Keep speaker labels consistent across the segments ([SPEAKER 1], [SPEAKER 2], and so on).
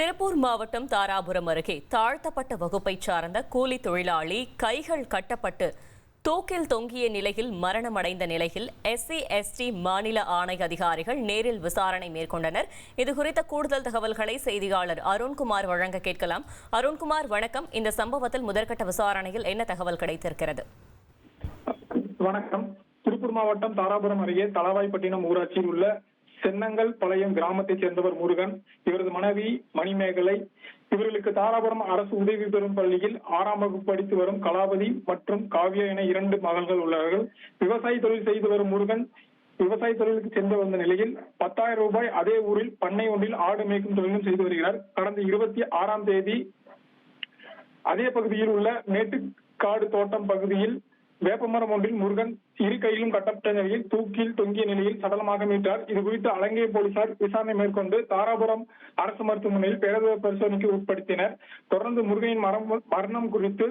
[SPEAKER 1] திருப்பூர் மாவட்டம் தாராபுரம் அருகே தாழ்த்தப்பட்ட வகுப்பைச் சார்ந்த கூலி தொழிலாளி கைகள் கட்டப்பட்டு தூக்கில் தொங்கிய நிலையில் மரணமடைந்த நிலையில் எஸ்சி எஸ்டி மாநில ஆணை அதிகாரிகள் நேரில் விசாரணை மேற்கொண்டனர். இது குறித்த கூடுதல் தகவல்களை செய்தியாளர் அருண்குமார் வழங்க கேட்கலாம். அருண்குமார் வணக்கம். இந்த சம்பவத்தில் முதற்கட்ட விசாரணையில் என்ன தகவல் கிடைத்திருக்கிறது?
[SPEAKER 2] வணக்கம். திருப்பூர் மாவட்டம் தாராபுரம் அருகே தளவாய்ப்பட்டினம் ஊராட்சியில் உள்ள சென்னங்கல் பழையம் கிராமத்தைச் சேர்ந்தவர் முருகன் இவரது மனைவி மணிமேகலை. இவர்களுக்கு தாராபுரம் அரசு உதவி பெறும் பள்ளியில் ஆறாம் வகுப்பு படித்து வரும் கலாபதி மற்றும் காவ்யா என இரண்டு மகள்கள் உள்ளார்கள். விவசாய தொழில் செய்து வரும் முருகன் விவசாய தொழிலுக்கு சென்று வந்த நிலையில் பத்தாயிரம் ரூபாய் அதே ஊரில் பண்ணை ஒன்றில் ஆடு மேய்க்கும் தொழிலும் செய்து வருகிறார். கடந்த இருபத்தி ஆறாம் தேதி அதே பகுதியில் உள்ள மேட்டுக்காடு தோட்டம் பகுதியில் வேப்பமரம் ஒன்றில் முருகன் இரு கையிலும் கட்டப்பட்ட நிலையில் தூக்கில் தொங்கிய நிலையில் சடலமாக மீட்டார். இது குறித்து அலங்கை போலீசார் விசாரணை மேற்கொண்டு தாராபுரம் அரசு மருத்துவமனையில் பிரேத பரிசோதனைக்கு உட்படுத்தினர். தொடர்ந்து முருகனின் மரம் மரணம் குறித்து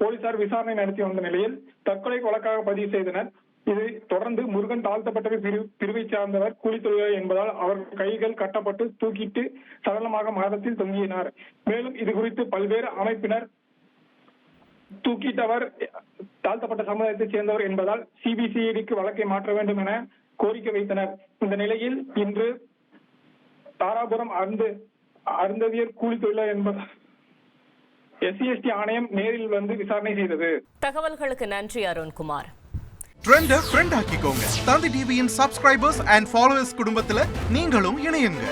[SPEAKER 2] போலீசார் விசாரணை நடத்தி வந்த நிலையில் தற்கொலை வழக்காக பதிவு செய்தனர். இது தொடர்ந்து முருகன் தாழ்த்தப்பட்ட பிரிவை சார்ந்தவர் கூலி தொழிலாளர் என்பதால் அவர் கைகள் கட்டப்பட்டு தூக்கிட்டு சடலமாக மரத்தில் தொங்கினார். மேலும் இது குறித்து பல்வேறு அமைப்பினர் தூக்கிட்டவர் தாழ்த்தப்பட்ட சமுதாயத்தைச் சேர்ந்தவர் என்பதால் சிபிசிஐடிக்கு வழக்கை மாற்ற வேண்டும் என கோரிக்கை வைத்தனர். இந்த நிலையில் இன்று தாராபுரம் அருந்து அருந்ததியர் கூலி தொழிலாளர் என்பதால் எஸ்சி எஸ்டி ஆணையம் நேரில் வந்து விசாரணை செய்தது.
[SPEAKER 1] தகவல்களுக்கு நன்றி அருண்குமார்.
[SPEAKER 3] ட்ரெண்ட ஃப்ரெண்ட் ஆக்கிக்கோங்க. தந்தி டிவியின் சப்ஸ்கிரைபர்ஸ் அண்ட் ஃபாலோவர்ஸ் குடும்பத்துல நீங்களும் இணையுங்க.